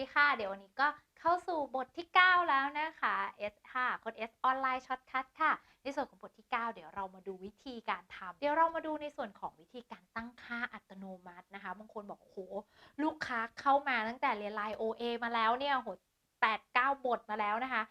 ดีค่ะ เดี๋ยววันนี้ก็เข้าสู่บทที่ 9 แล้วนะคะ S ค่ะกด S ออนไลน์ช็อตคัทค่ะ ในส่วนของบทที่ 9 เดี๋ยวเรามาดูวิธีการทำเดี๋ยวเรามาดูในส่วนของวิธีการตั้งค่าอัตโนมัตินะคะ บางคนบอกโอ้โหลูกค้าเข้ามาตั้งแต่เรียนไลน์ OA มาแล้วเนี่ยโหแปดเก้าบทมาแล้วนะคะ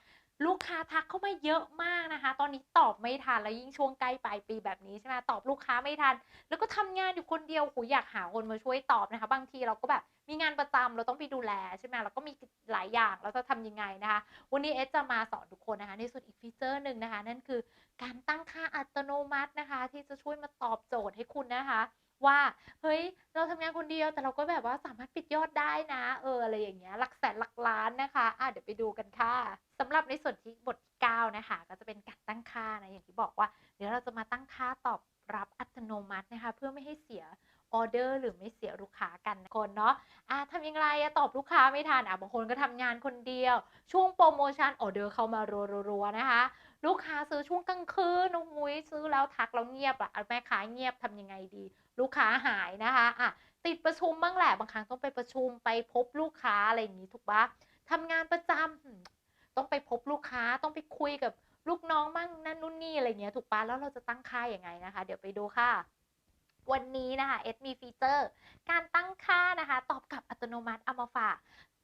ลูกค้าทักเข้ามาเยอะมากนะคะ ตอนนี้ตอบไม่ทันแล้วยิ่งช่วงใกล้ปลายปีแบบนี้ใช่ไหมตอบลูกค้าไม่ทัน แล้วก็ทำงานอยู่คนเดียวโหอยากหาคนมาช่วยตอบนะคะ บางทีเราก็แบบมีงานประจำเราต้องไปดูแลใช่ไหมเราก็มีหลายอย่างเราจะทำยังไงนะคะ วันนี้เอสจะมาสอนทุกคนนะคะ ในส่วนอีกฟีเจอร์หนึ่งนะคะ นั่นคือการตั้งค่าอัตโนมัตินะคะ ที่จะช่วยมาตอบโจทย์ให้คุณนะคะ ว่า เฮ้ย เราทำงานคนเดียวแต่เราก็แบบว่าสามารถปิดยอดได้นะ เอออะไรอย่างเงี้ยหลักแสนหลักล้านนะคะอะเดี๋ยวไปดูกันค่ะสำหรับในส่วนที่บทที่9นะคะ ก็จะเป็นการตั้งค่านะอย่างที่บอกว่า เดี๋ยวเราจะมาตั้งค่าตอบรับอัตโนมัตินะคะ เพื่อไม่ให้เสียออเดอร์หรือไม่เสียลูกค้ากันคนเนาะอะทำยังไงอะตอบลูกค้าไม่ทันอะบางคนก็ทำงานคนเดียว ช่วงโปรโมชั่นออเดอร์เข้ามารัวๆนะคะ ลูกค้าซื้อช่วงกลางคืนโอ้ยซื้อ ทักแล้วเงียบอะแม่ค้าเงียบทำยังไงดี ลูกค้าหายนะคะอะติดประชุมบ้างแหละบางครั้งต้องไปประชุมไปพบลูกค้าอะไรอย่างนี้ถูกปะทำงานประจำอืมต้องไปพบลูกค้าต้องไปคุยกับลูกน้องบ้างนั่นนู่นนี่อะไรเงี้ยถูกปะแล้วเราจะตั้งค่าอย่างไงนะคะ เดี๋ยวไปดูค่ะ วันนี้นะคะเอสมีฟีเจอร์ การตั้งค่านะคะ ตอบกลับอัตโนมัติเอามาฝาก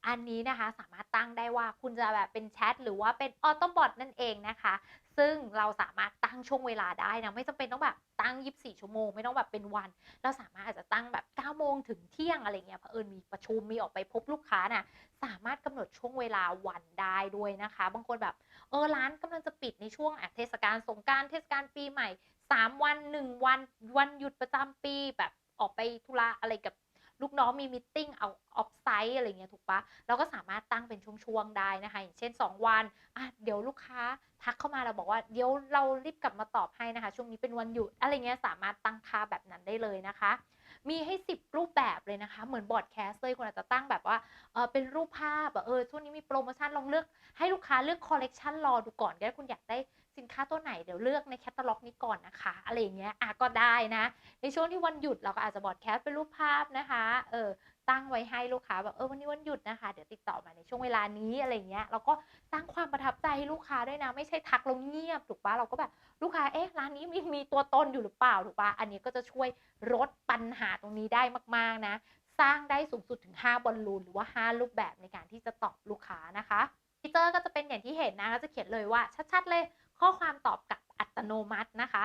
อันนี้นะคะสามารถตั้งได้ว่าคุณจะแบบเป็นแชทหรือว่าเป็นออโต้บอทนั่นเองนะคะ ซึ่งเราสามารถตั้งช่วงเวลาได้นะ ไม่จำเป็นต้องแบบตั้ง 24 ชั่วโมง ไม่ต้องแบบเป็นวัน เราสามารถอาจจะตั้งแบบ 9 โมงถึงเที่ยงอะไรเงี้ยเผอิญมีประชุมมีออกไปพบลูกค้าน่ะสามารถกำหนดช่วงเวลาวันได้ด้วยนะคะ บางคนแบบเออร้านกำลังจะปิดในช่วงเทศกาลสงการเทศกาลปีใหม่ 3 วัน 1 วันวันหยุดประจำปีแบบออกไปธุระอะไรกับ ลูกน้องมีมิทติ้งเอาออฟไซต์อะไรเงี้ยถูกปะเราก็สามารถตั้งเป็นช่วงๆได้นะคะอย่างเช่น 2 วันอะเดี๋ยวลูกค้าทักเข้ามาเราบอกว่าเดี๋ยวเรารีบกลับมาตอบให้นะคะ ช่วงนี้เป็นวันหยุดอะไรเงี้ยสามารถตั้งค่าแบบนั้นได้เลยนะคะ มีให้ 10 รูปแบบเลยนะคะ เหมือนบอร์ดแคสเลยคุณอาจจะตั้งแบบว่าเออเป็นรูปภาพเออช่วงนี้มีโปรโมชั่นลองเลือกให้ลูกค้าเลือกคอลเลกชันรอดูก่อนก็ได้คุณอยากได้สินค้าตัวไหนเดี๋ยวเลือกในแคตตาล็อกนี้ก่อนนะคะ อะไรอย่างเงี้ยอะก็ได้นะ ในช่วงที่วันหยุดเราก็อาจจะบอร์ดแคสเป็นรูปภาพนะคะเออ ตั้งไว้ให้ลูกค้าแบบเออวันนี้วันหยุดนะคะ เดี๋ยวติดต่อมาในช่วงเวลานี้อะไรเงี้ยเราก็สร้างความประทับใจให้ลูกค้าด้วยนะ ไม่ใช่ทักล้วเงียบถูกปะเราก็แบบลูกค้าเอ๊ะร้านนี้มีมีตัวตนอยู่หรือเปล่าถูกปะอันนี้ก็จะช่วยลดปัญหาตรงนี้ได้มากๆนะ สร้างได้สูงสุดถึง 5 บอลลูนหรือว่า 5 รูปแบบในการที่จะตอบลูกค้านะคะฟีเจอร์ก็จะเป็นอย่างที่เห็นนะก็จะเขียนเลยว่าชัดๆเลยข้อความตอบกลับอัตโนมัตินะคะ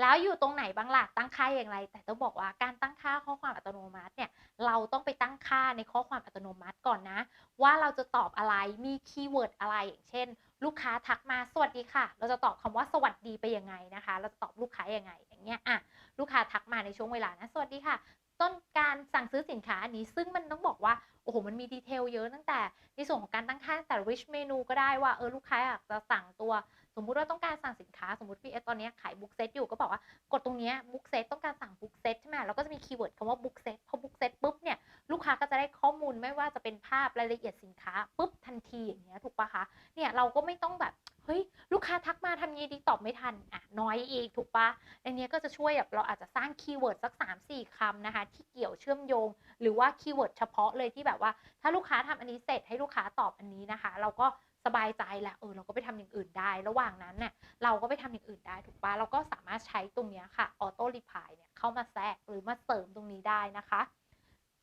แล้วอยู่ตรงไหนบ้างล่ะตั้งค่าอย่างไร แต่ต้องบอกว่าการตั้งค่าข้อความอัตโนมัติเนี่ยเราต้องไปตั้งค่าในข้อความอัตโนมัติก่อนนะ ว่าเราจะตอบอะไรมีคีย์เวิร์ดอะไรอย่างเช่น ลูกค้าทักมาสวัสดีค่ะ เราจะตอบคำว่าสวัสดีไปยังไงนะคะ เราจะตอบลูกค้ายังไง อย่างเงี้ยอะลูกค้าทักมาในช่วงเวลานะสวัสดีค่ะ ต้นการสั่งซื้อสินค้าอันนี้ซึ่งมันต้องบอกว่าโอ้โหมันมีดีเทลเยอะตั้งแต่ในส่วนของการตั้งค่าแต่ rich menu ก็ได้ว่าเออลูกค้าอยากจะสั่งตัว สมมุติว่าต้องการสั่งสินค้าสมมติพี่เอตอนนี้ขายบุ๊กเซตอยู่ก็บอกว่ากดตรงนี้บุ๊กเซตต้องการสั่งบุ๊กเซตใช่ไหมเราก็จะมีคีย์เวิร์ดคำว่าบุ๊กเซตพอบุ๊กเซตปุ๊บเนี่ยลูกค้าก็จะได้ข้อมูลไม่ว่าจะเป็นภาพรายละเอียดสินค้าปุ๊บทันทีอย่างเงี้ยถูกปะคะเนี่ยเราก็ไม่ต้องแบบเฮ้ยลูกค้าทักมาทำยีดีตอบไม่ทันอะน้อยอีกถูกปะอันเนี้ยก็จะช่วยแบบเราอาจจะสร้างคีย์เวิร์ดสัก 3-4คำนะคะ ที่เกี่ยวเชื่อมโยง หรือว่าคีย์เวิร์ดเฉพาะเลยที่แบบว่า ถ้าลูกค้าทำอันนี้เสร็จให้ลูกค้าตอบอันนี้นะคะ เราก็ สบายใจแหละเออเราก็ไปทำอย่างอื่นได้ ระหว่างนั้นเนี่ยเราก็ไปทำอย่างอื่นได้ถูกปะเราก็สามารถใช้ตรงนี้ค่ะออโต้รีพายเนี่ยเข้ามาแทรกหรือมาเสริมตรงนี้ได้นะคะ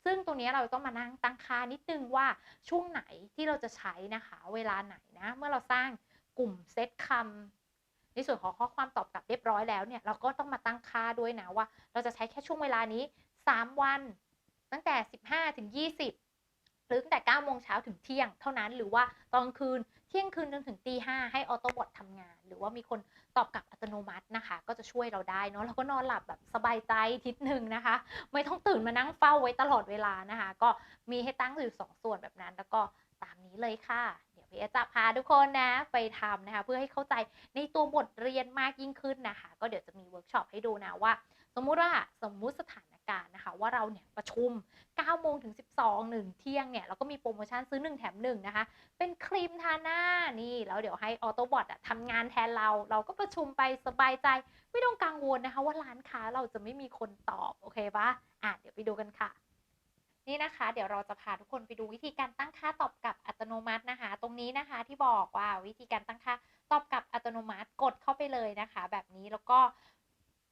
ซึ่งตรงนี้เราต้องมานั่งตั้งค่านิดนึงว่าช่วงไหนที่เราจะใช้นะคะ เวลาไหนนะ เมื่อเราสร้างกลุ่มเซตคำในส่วนของข้อความตอบกลับเรียบร้อยแล้วเนี่ยเราก็ต้องมาตั้งค่าด้วยนะว่า เราจะใช้แค่ช่วงเวลานี้ 3 วัน ตั้งแต่ 15 ถึง 20 หรือตั้งแต่9โมงเช้าถึงเที่ยงเท่านั้นหรือว่าตอนคืน ที่ยงคืนจนถึงตีห้าให้ออโต้บอททำงาน หรือว่ามีคนตอบกลับอัตโนมัตินะคะ ก็จะช่วยเราได้เนาะเราก็นอนหลับแบบสบายใจทิศหนึ่งนะคะ ไม่ต้องตื่นมานั่งเฝ้าไว้ตลอดเวลานะคะ ก็มีให้ตั้งอยู่2ส่วนแบบนั้น แล้วก็ตามนี้เลยค่ะ เดี๋ยวพี่เอจะพาทุกคนนะไปทำนะคะ เพื่อให้เข้าใจในตัวบทเรียนมากยิ่งขึ้นนะคะ ก็เดี๋ยวจะมีเวิร์กช็อปให้ดูนะว่า สมมุติว่าสมมุติสถาน การนะคะ ว่าเราเนี่ยประชุม 9 โมงถึง 12 1เที่ยงเนี่ยแล้วก็มีโปรโมชั่นซื้อ 1 แถม 1 นะคะ เป็นครีมทาหน้านี่แล้วเดี๋ยวให้ออโต้บอททำงานแทนเรา เราก็ประชุมไปสบายใจ ไม่ต้องกังวลนะคะ ว่าร้านค้าเราจะไม่มีคนตอบ โอเคปะอะเดี๋ยวไปดูกันค่ะนี่นะคะ เดี๋ยวเราจะพาทุกคนไปดูวิธีการตั้งค่าตอบกลับอัตโนมัตินะคะ ตรงนี้นะคะที่บอกว่าวิธีการตั้งค่าตอบกลับอัตโนมัติกดเข้าไปเลยนะคะ แบบนี้แล้วก็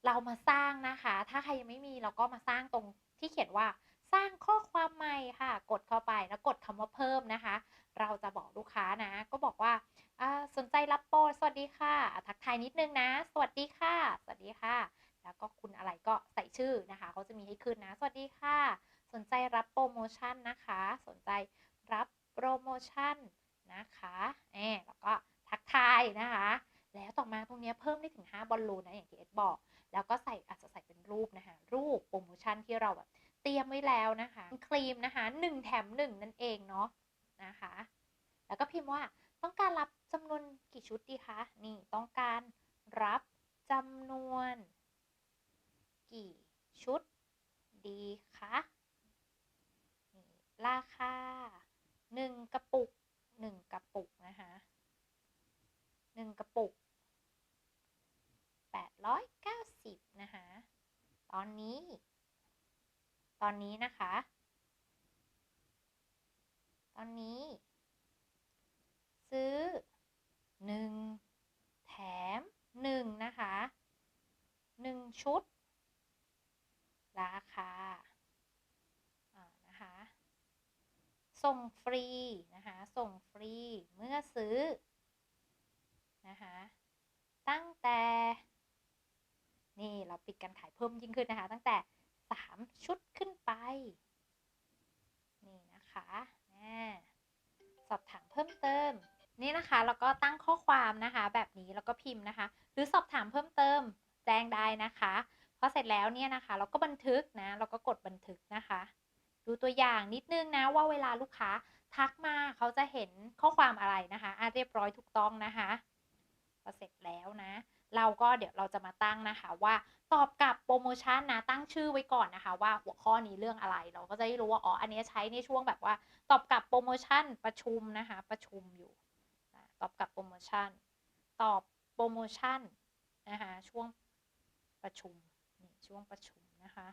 เรามาสร้างนะคะ ถ้าใครยังไม่มีเราก็มาสร้างตรงที่เขียนว่าสร้างข้อความใหม่ค่ะ กดเข้าไปแล้วกดคำว่าเพิ่มนะคะ เราจะบอกลูกค้านะ ก็บอกว่าสนใจรับโปรสวัสดีค่ะทักทายนิดนึงนะ สวัสดีค่ะ สวัสดีค่ะ แล้วก็คุณอะไรก็ใส่ชื่อนะคะเขาจะมีให้ขึ้นนะ สวัสดีค่ะ สนใจรับโปรโมชั่นนะคะ สนใจรับโปรโมชั่นนะคะเอแล้วก็ทักทายนะคะ แล้วต่อมาตรง นี้เพิ่มได้ถึง 5 บอลลูนนะอย่างที่เอสบอก แล้วก็ใส่อาจจะใส่เป็นรูปนะคะรูปโปรโมชั่นที่เราแบบเตรียมไว้แล้วนะคะครีมนะคะ 1 แถม 1 นั่นเองเนาะนะคะ แล้วก็พิมพ์ว่าต้องการรับจำนวนกี่ชุดดีคะนี่ต้องการรับจำนวน กี่ชุดดีคะนี่ราคา 1 กระปุก 1 กระปุกนะคะ 1 กระปุก 890 นะคะ ตอนนี้ ตอนนี้นะคะ ตอนนี้ ซื้อ 1 แถม 1 นะคะ 1 ชุด ราคานะคะ ส่งฟรี นะคะ ส่งฟรี เมื่อซื้อ นะคะ ตั้งแต่ นี่เราปิดการขายเพิ่มยิ่งขึ้นนะคะ ตั้งแต่ 3 ชุดขึ้นไป นี่นะคะสอบถามเพิ่มเติม นี่นะคะแล้วก็ตั้งข้อความนะคะ แบบนี้แล้วก็พิมพ์นะคะ หรือสอบถามเพิ่มเติมแจ้งได้นะคะพอเสร็จแล้วเนี่ยนะคะ เราก็บันทึกนะเราก็กดบันทึกนะคะ ดูตัวอย่างนิดนึงนะว่าเวลาลูกค้าทักมาเขาจะเห็นข้อความอะไรนะคะอะเรียบร้อยถูกต้องนะคะ พอเสร็จแล้วนะ เราก็เดี๋ยวเราจะมาตั้งนะคะว่าตอบกับโปรโมชั่นนะตั้งชื่อไว้ก่อนนะคะ ว่าหัวข้อนี้เรื่องอะไรเราก็จะได้รู้ว่าอ๋ออันนี้ใช้ในช่วงแบบว่า ตอบกับโปรโมชั่นประชุมนะคะ ประชุมอยู่ตอบกับโปรโมชั่น ตอบโปรโมชั่นนะคะช่วงประชุมนี่ช่วงประชุมนะคะ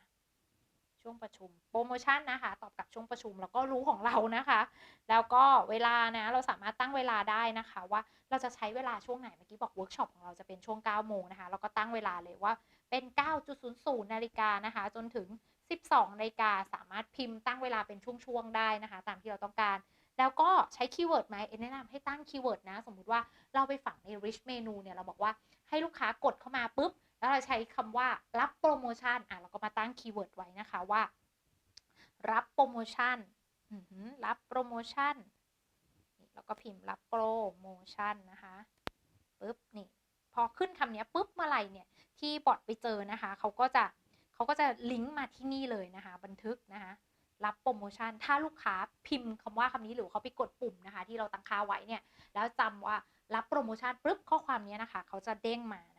ช่วงประชุมโปรโมชั่นนะคะ ตอบกับช่วงประชุมแล้วก็รู้ของเรานะคะ แล้วก็เวลานะเราสามารถตั้งเวลาได้นะคะ ว่าเราจะใช้เวลาช่วงไหนเมื่อกี้บอกเวิร์กช็อปของเราจะเป็นช่วง 9 โมงนะคะ เราก็ตั้งเวลาเลยว่าเป็น 9.00 นาฬิกานะคะ จนถึง 12 นาฬิกาสามารถพิมพ์ตั้งเวลาเป็นช่วงๆได้นะคะ ตามที่เราต้องการแล้วก็ใช้คีย์เวิร์ดไหมเอ็นแนะนำให้ตั้งคีย์เวิร์ดนะ สมมุติว่าเราไปฝังใน rich menu เนี่ย เราบอกว่าให้ลูกค้ากดเข้ามาปุ๊บ แล้วเราใช้คำว่ารับโปรโมชั่นอะเราก็มาตั้งคีย์เวิร์ดไว้นะคะว่า รับโปรโมชั่นรับโปรโมชั่นเราก็พิมพ์รับโปรโมชั่นนะคะปุ๊บนี่พอขึ้นคำนี้ปุ๊บเมื่อไหร่เนี่ยที่บอทไปเจอนะคะเขาก็จะเขาก็จะลิงก์มาที่นี่เลยนะคะ บันทึกนะคะรับโปรโมชั่นถ้าลูกค้าพิมพ์คำว่าคำนี้หรือเขาไปกดปุ่มนะคะ ที่เราตั้งค่าไว้เนี่ยแล้วจำว่ารับโปรโมชั่นปุ๊บข้อความนี้นะคะ เขาจะเด้งมานะ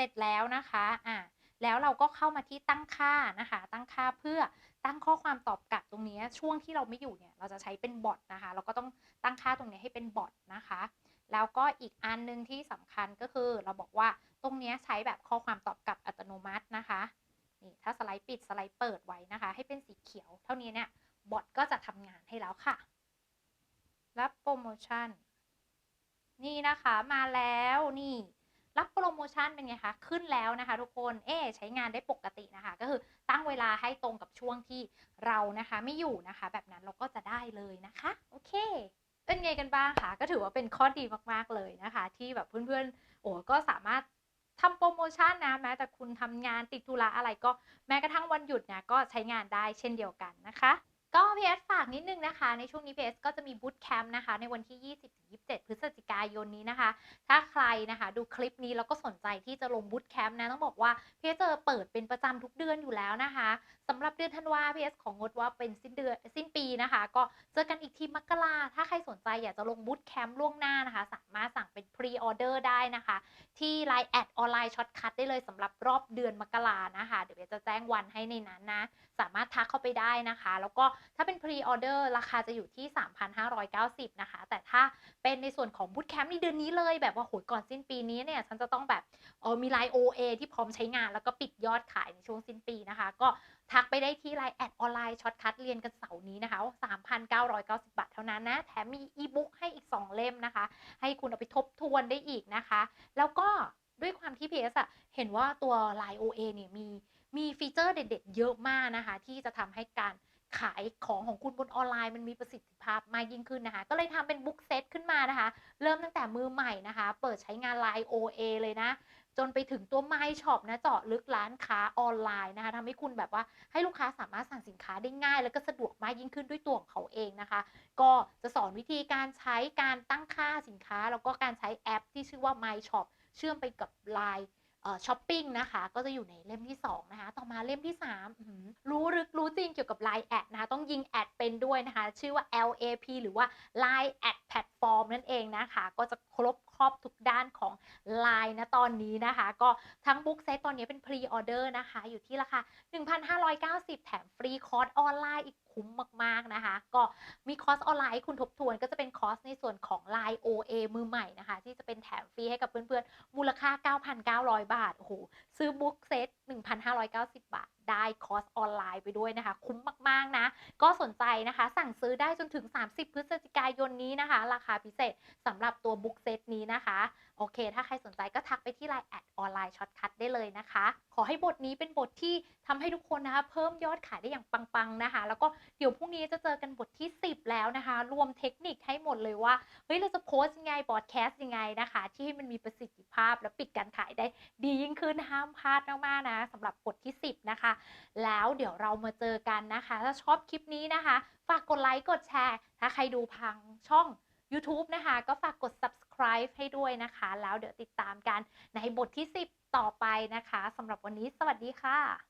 ร็จแล้วนะคะอ่าแล้วเราก็เข้ามาที่ตั้งค่านะคะ ตั้งค่าเพื่อตั้งข้อความตอบกลับตรงนี้ช่วงที่เราไม่อยู่เนี่ยเราจะใช้เป็นบอทนะคะ เราก็ต้องตั้งค่าตรงนี้ให้เป็นบอทนะคะ แล้วก็อีกอันนึงที่สำคัญก็คือเราบอกว่าตรงนี้ใช้แบบข้อความตอบกลับอัตโนมัตินะคะนี่ถ้าสไลด์ปิดสไลด์เปิดไว้นะคะ ให้เป็นสีเขียว เท่านี้เนี่ยบอทก็จะทำงานให้แล้วค่ะ รับโปรโมชั่นนี่นะคะมาแล้วนี่ รับโปรโมชั่นเป็นไงคะขึ้นแล้วนะคะ ทุกคนเอ๊ใช้งานได้ปกตินะคะ ก็คือตั้งเวลาให้ตรงกับช่วงที่เรานะคะ ไม่อยู่นะคะ แบบนั้นเราก็จะได้เลยนะคะ โอเคเป็นไงกันบ้างคะก็ถือว่าเป็นข้อดีมากๆเลยนะคะ ที่แบบเพื่อนๆโอ้ก็สามารถทำโปรโมชั่นนะแม้แต่คุณทำงานติดธุระอะไรก็แม้กระทั่งวันหยุดเนี่ยก็ใช้งานได้เช่นเดียวกันนะคะ ก็พีเอสฝากนิดนึงนะคะ ในช่วงนี้พีเอสก็จะมีบูตแคมป์นะคะ ในวันที่ 20-27 พฤศจิกายนนี้นะคะ ถ้าใครนะคะ ดูคลิปนี้แล้วก็สนใจที่จะลงบูตแคมป์นะ ต้องบอกว่าพีเอสจะเปิดเป็นประจำทุกเดือนอยู่แล้วนะคะสำหรับเดือนธันวาพีเอสของงดว่าเป็นสิ้นเดือนสิ้นปีนะคะ ก็เจอกันอีกทีมกราถ้าใครสนใจอยากจะลงบูตแคมป์ล่วงหน้านะคะ สามารถสั่งเป็นพรีออเดอร์ได้นะคะ ที่ Line แอดออนไลน์ช็อตคัทได้เลยสำหรับรอบเดือนมกรานะคะ เดี๋ยวจะแจ้งวันให้ในนั้นนะ สามารถทักเข้าไปได้นะคะ แล้วก็ถ้าเป็นพรีออเดอร์ราคาจะอยู่ที่ 3,590 นะคะ แต่ถ้าเป็นในส่วนของบูตแคมป์ในเดือนนี้เลยแบบว่าโหยก่อนสิ้นปีนี้เนี่ย ฉันจะต้องแบบเออมีไลน์ OA ที่พร้อมใช้งานแล้วก็ปิดยอดขายในช่วงสิ้นปีนะคะ ก็ทักไปได้ที่ไลน์แอดออนไลน์ช็อตคัทเรียนกันเสาร์นี้นะคะ 3,990 บาทเท่านั้นนะ แถมมีอีบุ๊กให้อีก 2 เล่มนะคะ ให้คุณเอาไปทบทวนได้อีกนะคะ แล้วก็ด้วยความที่ PS อะเห็นว่าตัว Line OA เนี่ยมีมีฟีเจอร์เด็ด ๆ เยอะมากนะคะ ที่จะทำให้การ ขายของของคุณบนออนไลน์มันมีประสิทธิภาพมากยิ่งขึ้นนะคะ ก็เลยทำเป็นบุ๊กเซตขึ้นมานะคะ เริ่มตั้งแต่มือใหม่นะคะ เปิดใช้งาน Line OA เลยนะ จนไปถึงตัว My Shop นะเจาะลึกร้านค้าออนไลน์นะคะทำให้คุณแบบว่าให้ลูกค้าสามารถสั่งสินค้าได้ง่าย แล้วก็สะดวกมากยิ่งขึ้นด้วยตัวของเขาเองนะคะ ก็จะสอนวิธีการใช้การตั้งค่าสินค้า แล้วก็การใช้แอปที่ชื่อว่า My Shop เชื่อมไปกับ Line ช้อปปิ้งนะคะ ก็จะอยู่ในเล่มที่ 2 นะคะ ต่อมาเล่มที่ 3 รู้ลึกรู้จริงเกี่ยวกับ Line แอดนะคะ ต้องยิงแอดเป็นด้วยนะคะ ชื่อว่า LAP หรือว่า Line Ad Platform นั่นเองนะคะ ก็จะครบครอบทุกด้านของ Line นะตอนนี้นะคะ ก็ทั้งบุ๊กเซตตอนนี้เป็นพรีออเดอร์นะคะ อยู่ที่ราคา 1,590 แถมฟรีคอร์สออนไลน์อีกคุ้มมากๆนะคะ ก็มีคอร์สออนไลน์ให้คุณทบทวน ก็จะเป็นคอร์สในส่วนของ Line OA มือใหม่นะคะ ที่จะเป็นแถมฟรีให้กับเพื่อนๆ มูลค่า 9,900 บาท โอ้โห ซื้อบุ๊กเซต 1,590 บาท ได้คอร์สออนไลน์ไปด้วยนะคะ คุ้มมาก ๆ นะ ก็สนใจนะคะ สั่งซื้อได้จนถึง 30 พฤศจิกายนนี้นะคะ ราคาพิเศษสำหรับตัวบุ๊กเซตนี้นะคะ โอเค ถ้าใครสนใจก็ทักไปที่ Line แอดออนไลน์ช็อตคัทได้เลยนะคะ ขอให้บทนี้เป็นบทที่ทำให้ทุกคนนะคะ เพิ่มยอดขายได้อย่างปัง ๆ นะคะ แล้วก็เดี๋ยวพรุ่งนี้จะเจอกันบทที่ 10 แล้วนะคะ รวมเทคนิคให้หมดเลยว่าเฮ้ยเราจะโพสต์ยังไงบอดแคสต์ยังไงนะคะ ที่ให้มันมีประสิทธิภาพและปิดการขายได้ดียิ่งขึ้นห้ามพลาดมากๆนะนะสำหรับบทที่ 10 นะคะ แล้วเดี๋ยวเรามาเจอกันนะคะ ถ้าชอบคลิปนี้นะคะ ฝากกดไลค์กดแชร์ ถ้าใครดูพังช่อง YouTube นะคะ ก็ฝากกด subscribe ให้ด้วยนะคะ แล้วเดี๋ยวติดตามกันในบทที่ 10 ต่อไปนะคะสำหรับวันนี้สวัสดีค่ะ